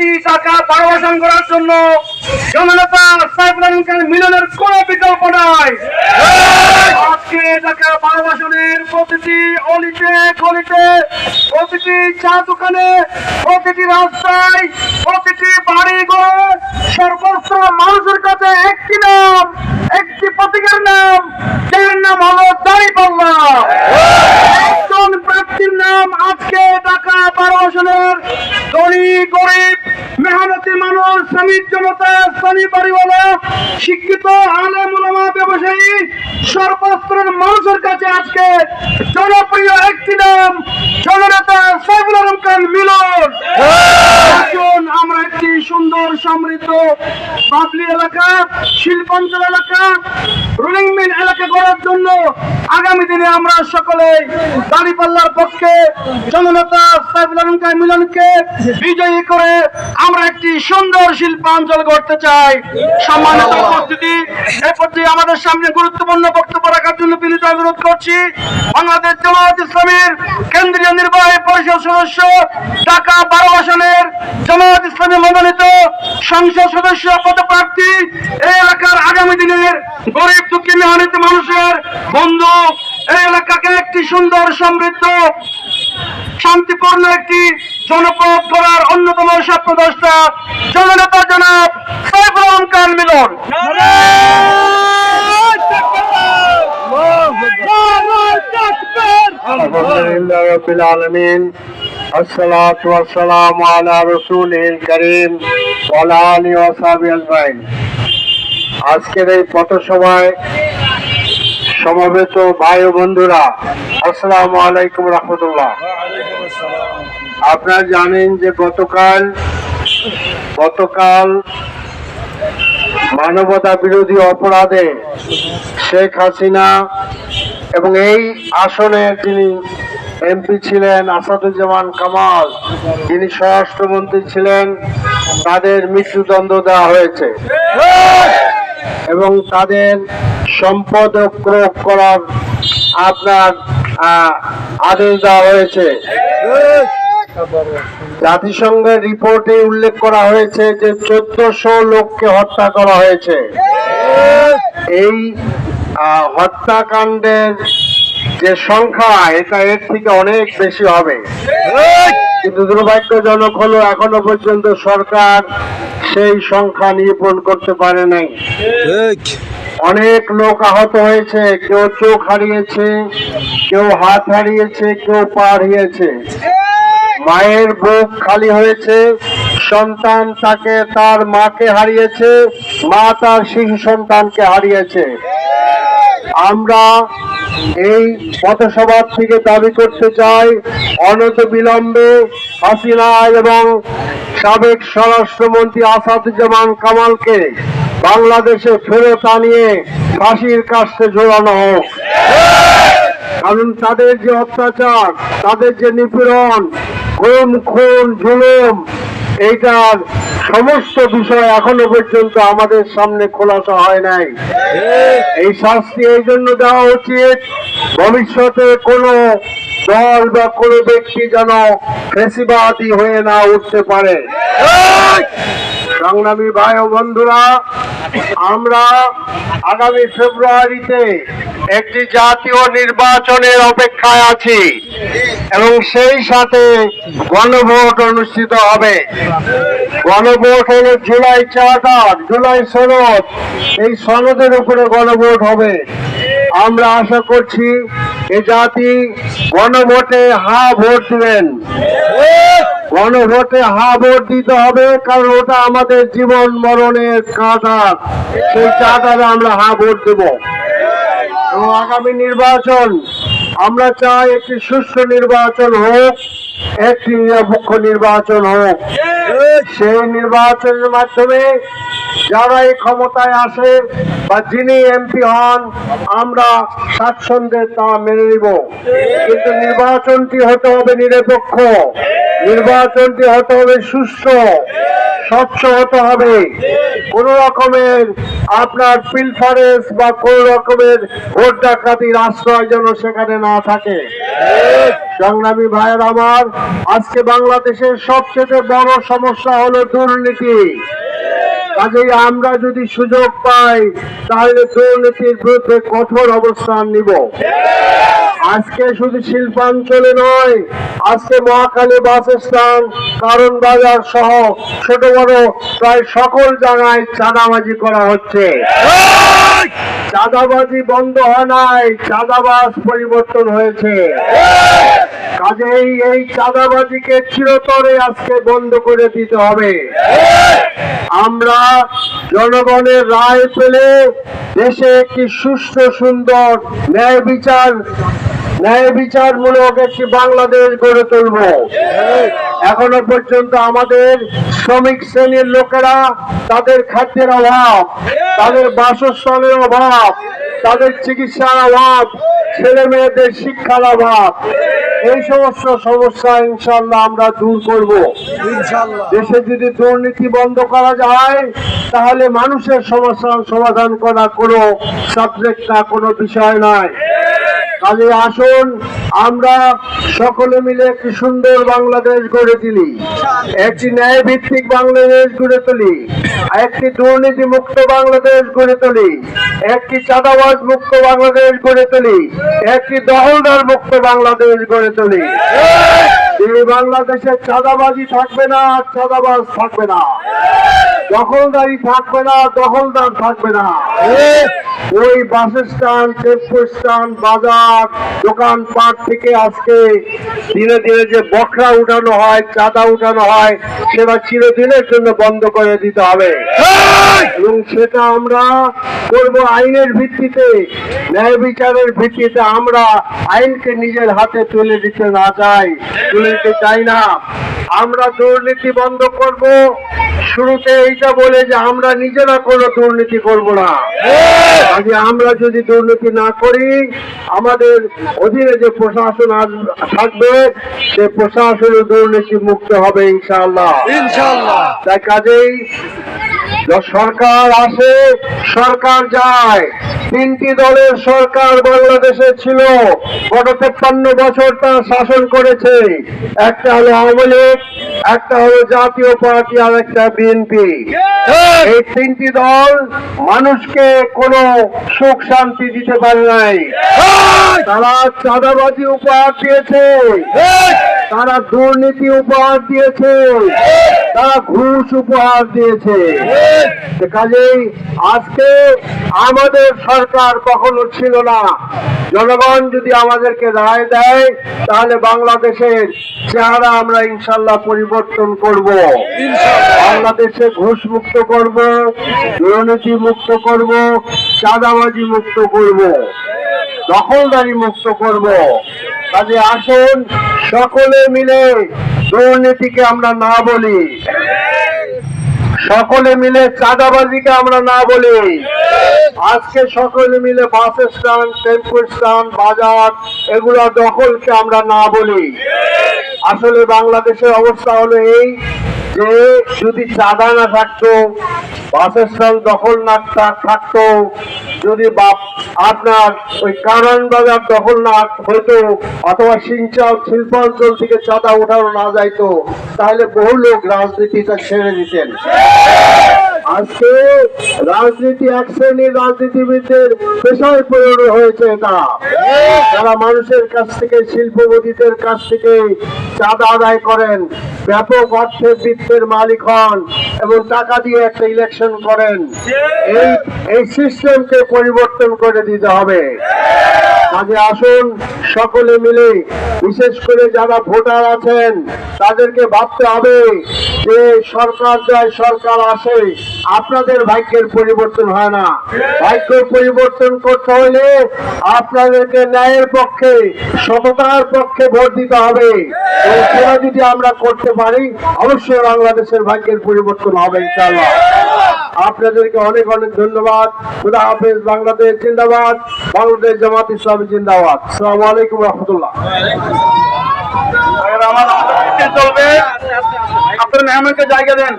একটি টাকা পারবাসন করার জন্য মিলনের কোন বিকল্প নাই। আজকে টাকা প্রতিটি অলিতে, গলিতে, প্রতিটি চা দোকানে, প্রতিটি রাস্তায়, প্রতিটি বাড়ি সর্বস্ব মানুষের কাছে একটি নাম, একটি প্রতীকের নাম, যার নাম হলো দাঁড়িপাল্লা। শ্রমিক জনতা স্থানীয় বাড়িওয়ালা শিক্ষিত আলেম ওলামা ব্যবসায়ী সর্বস্তরের মানুষের কাছে আজকে জনপ্রিয় একটি নাম, জননেতা মিলন। আমরা একটি সুন্দর সমৃদ্ধ এলাকা, শিল্পাঞ্চল এলাকা রুলিং মিল এলাকা করার জন্য আগামী দিনে আমরা সকলে দাঁড়িপাল্লার পক্ষে জননেতা মিলনকে বিজয়ী করে আমরা একটি সুন্দর শিল্পাঞ্চল গড়তে চাই। সম্মানিত উপস্থিতি, এ পর্যায়ে আমাদের সামনে গুরুত্বপূর্ণ বক্তব্য রাখার জন্য বিনীত অনুরোধ করছি। বাংলাদেশ জামায়াত ইসলামীর কেন্দ্রীয় নির্বাহী পরিষদ সদস্য, ঢাকা বারো আসনের জামায়াত ইসলামী মনোনীত সংসদ সদস্য, পদপ্রার্থী, এই এলাকার আগামী দিনের গরিব দুঃখী মেহনত মানুষের বন্ধু। এই এলাকাকে একটি সুন্দর, সমৃদ্ধ, শান্তিপূর্ণ একটি জনপদ করার অন্যতম স্বপ্নদ্রষ্টা জননেতা জনাব সাইফুল আলম খান মিলন আজকের এই পথসভায় সমবেত ভাই বন্ধুরা আলাইকুম রহমতুল্লাহ। আপনারা জানেন যে গতকাল গতকাল মানবতা বিরোধী অপরাধে শেখ হাসিনা এবং এই আসনের যিনি এমপি ছিলেন আসাদুজ্জামান কামাল। যিনি স্বরাষ্ট্রমন্ত্রী ছিলেন। তাদের মৃত্যুদণ্ড দেওয়া হয়েছে। এবং তাদের সম্পদ ক্রোপ করার আপনার আদেশ দেওয়া হয়েছে। জাতিসংঘের রিপোর্টে উল্লেখ করা হয়েছে যে চোদ্দশো লোককে হত্যা করা হয়েছে। এই হত্যাকাণ্ডের যে সংখ্যা এটা এর থেকে অনেক বেশি হবে। কিন্তু দুর্ভাগ্যজনক হলো এখনও পর্যন্ত সরকার সেই সংখ্যা নিরূপণ করতে পারে নাই। অনেক লোক আহত হয়েছে কেউ চোখ হারিয়েছে কেউ হাত হারিয়েছে কেউ পা হারিয়েছে। মায়ের বুক খালি হয়েছে সন্তান তাকে তার মাকে হারিয়েছে মা তার শিশু সন্তানকে হারিয়েছে। আমরা এই পথসভা থেকে দাবি করতে চাই অনত বিলম্বে হাসিনা এবং সাবেক স্বরাষ্ট্রমন্ত্রী আসাদুজ্জামান কামালকে বাংলাদেশে ফেরত আনিয়ে ফাঁসির কাছে ঝোলানো হোক। কারণ তাদের যে অত্যাচার, তাদের যে নিপীড়ন খুন খুন, জুলুম এইটার সমস্ত বিষয় এখনও পর্যন্ত আমাদের সামনে খোলাসা হয় নাই। এই শাস্তি এই জন্য দেওয়া উচিত। ভবিষ্যতে কোনো দল বা কোনো ব্যক্তি যেন ফেসিবাদী হয়ে না উঠতে পারে। সংগ্রামী ভাই ও বন্ধুরা, আমরা আগামী ফেব্রুয়ারিতে একটি জাতীয় নির্বাচনের অপেক্ষায় আছি এবং সেই সাথে গণভোট অনুষ্ঠিত হবে। গণভোট হলো জুলাই চার্টার জুলাই সনদ। এই সনদের উপরে গণভোট হবে। আমরা আশা করছি এ জাতি গণভোটে হা ভোট দিবেন। গণভোটে হা ভোট দিতে হবে কারণ ওটা আমাদের জীবন মরণের কাঁটার সেই চাটারে আমরা হা ভোট দেব। এবং আগামী নির্বাচন, আমরা চাই একটি সুষ্ঠু নির্বাচন হোক, একটি নিরপেক্ষ নির্বাচন হোক। সেই নির্বাচনের মাধ্যমে যারাই ক্ষমতায় আসে বা যিনি এমপি হন, আমরা স্বাচ্ছন্দ্যে তা মেনে নিব। কিন্তু নির্বাচনটি হতে হবে নিরপেক্ষ। নির্বাচনটি হতে হবে সুষ্ঠু স্বচ্ছ হতে হবে। কোন রকমের আপনার পিলফারেন্স বা কোন রকমের ভোট ডাকাতির আশ্রয় যেন সেখানে না থাকে। সংগ্রামী ভাইয়ের আমার, আজকে বাংলাদেশের সবচেয়ে বড় সমস্যা হলো দুর্নীতি। কাজেই আমরা যদি সুযোগ পাই, তাহলে দুর্নীতির বিরুদ্ধে কঠোর অবস্থান নিব। আজকে শুধু শিল্পাঞ্চলে নয়, আজকে মহাকালী বাস স্ট্যান্ড, কারণ বাজার সহ ছোট বড় প্রায় সকল জায়গায় চাঁদাবাজি করা হচ্ছে। চাঁদাবাজি বন্ধ হয় নাই, চাঁদাবাজ পরিবর্তন হয়েছে। কাজেই এই চাঁদাবাজিকে চিরতরে আজকে বন্ধ করে দিতে হবে। আমরা জনগণের রায় পেলে দেশে একটি সুষ্ঠু সুন্দর ন্যায় বিচার, ন্যায় বিচারমূলক একটি বাংলাদেশ গড়ে তুলব। এখনও পর্যন্ত আমাদের শ্রমিক শ্রেণির লোকেরা তাদের খাদ্যের অভাব, তাদের বাসস্থানের অভাব, তাদের চিকিৎসার অভাব ছেলে মেয়েদের শিক্ষার অভাব এই সমস্ত সমস্যা ইনশাল্লাহ আমরা দূর করব। দেশে যদি দুর্নীতি বন্ধ করা যায় তাহলে মানুষের সমস্যার সমাধান করা কোনো সাবজেক্ট না কোনো বিষয় নয়। কাজে আসুন আমরা সকলে মিলে একটি সুন্দর বাংলাদেশ গড়ে তুলি। একটি ন্যায় ভিত্তিক বাংলাদেশ গড়ে তুলি। একটি দুর্নীতি মুক্ত বাংলাদেশ গড়ে তুলি। একটি চাঁদাবাজ মুক্ত বাংলাদেশ গড়ে তুলি। একটি দখলদার মুক্ত বাংলাদেশ গড়ে তুলি। এই বাংলাদেশে চাঁদাবাজি থাকবে না চাঁদাবাজ থাকবে না। দখলদারি থাকবে না দখলদার থাকবে না। ওই বাসস্থান টেম্পো স্ট্যান্ড বাজার দোকানপাট থেকে আজকে দিনে দিনে যে বকরা উঠানো হয় চাঁদা উঠানো হয় সেটা চিরদিনের জন্য বন্ধ করে দিতে হবে। এবং সেটা আমরা করব আইনের ভিত্তিতে। ন্যায় বিচারের ভিত্তিতে আমরা আইনকে নিজের হাতে তুলে দিতে না চাই তুলে দিতে চাই না। আমরা দুর্নীতি বন্ধ করব। শুরুতে এইটা বলে যে আমরা নিজেরা কোনো দুর্নীতি করব না। আমরা যদি দুর্নীতি না করি আমাদের অধীনে যে প্রশাসন থাকবে সে প্রশাসনের দুর্নীতি মুক্ত হবে ইনশাআল্লাহ। ইনশাল্লাহ তাই কাজেই সরকার আসে সরকার যায়। তিনটি দলের সরকার বাংলাদেশে ছিল। গত তেপ্পান্ন বছর তার শাসন করেছে। একটা হলো আওয়ামী লীগ একটা হলো জাতীয় পার্টি আর একটা বিএনপি। এই তিনটি দল মানুষকে কোনো সুখ শান্তি দিতে পারে নাই। তারা চাঁদাবাজি উপহার দিয়েছে। তারা দুর্নীতি উপহার দিয়েছে। তারা ঘুষ উপহার দিয়েছে। কাজেই আজকে আমাদের সরকার কখনো ছিল না। জনগণ যদি আমাদেরকে রায় দেয় তাহলে বাংলাদেশের চেহারা আমরা ইনশাল্লাহ পরিবর্তন করব। বাংলাদেশে ঘুষ মুক্ত করব দুর্নীতি মুক্ত করব চাঁদাবাজি মুক্ত করব দখলদারি মুক্ত করব। কাজে আসুন সকলে মিলে দুর্নীতিকে আমরা না বলি। সকলে মিলে চাঁদাবাজিকে আমরা না বলি। আজকে সকলে মিলে বাস স্ট্যান্ড টেম্পো স্ট্যান্ড, বাজার, এগুলো দখলকে আমরা না বলি। আসলে বাংলাদেশের অবস্থা হলো এই যে যদি চাঁদা না থাকতো বাসস্থান দখল না থাকতো, যদি বাপ আপনার ওই কারণ বাজার দখল না হইতো, অথবা সিংচাও শিল্পাঞ্চল থেকে চাঁদা উঠানো না যাইতো, তাহলে বহু লোক রাজনীতিটা ছেড়ে দিতেন। আজকে রাজনীতি এক শ্রেণির রাজনীতিবিদদের পেশায় পরিণত হয়েছে এটা। যারা মানুষের কাছ থেকে, শিল্পপতিদের কাছ থেকে চাঁদা আদায় করেন, ব্যাপক অর্থের বৃত্তের মালিক হন এবং টাকা দিয়ে একটা ইলেকশন করেন, এই এই সিস্টেমকে পরিবর্তন করে দিতে হবে। কাজে আসুন, সকলে মিলে, বিশেষ করে যারা ভোটার আছেন, তাদেরকে ভাবতে হবে যে সরকার যায় সরকার আসে, আপনাদের ভাগ্যের পরিবর্তন হয় না। ভাগ্য পরিবর্তন করতে হলে আপনাদেরকে ন্যায়ের পক্ষে সততার পক্ষে ভোট দিতে হবে। সেটা যদি আমরা করতে পারি, অবশ্যই বাংলাদেশের ভাগ্যের পরিবর্তন হবে, ইনশাআল্লাহ। আপনাদেরকে অনেক অনেক ধন্যবাদ। খুদা হাফেজ, বাংলাদেশ জিন্দাবাদ, বাংলাদেশ জামাত সব জিন্দাবাদ। আসসালামু আলাইকুম রহমতুল্লাহ। চলবে আপনার মেহমানকে জায়গা দেন।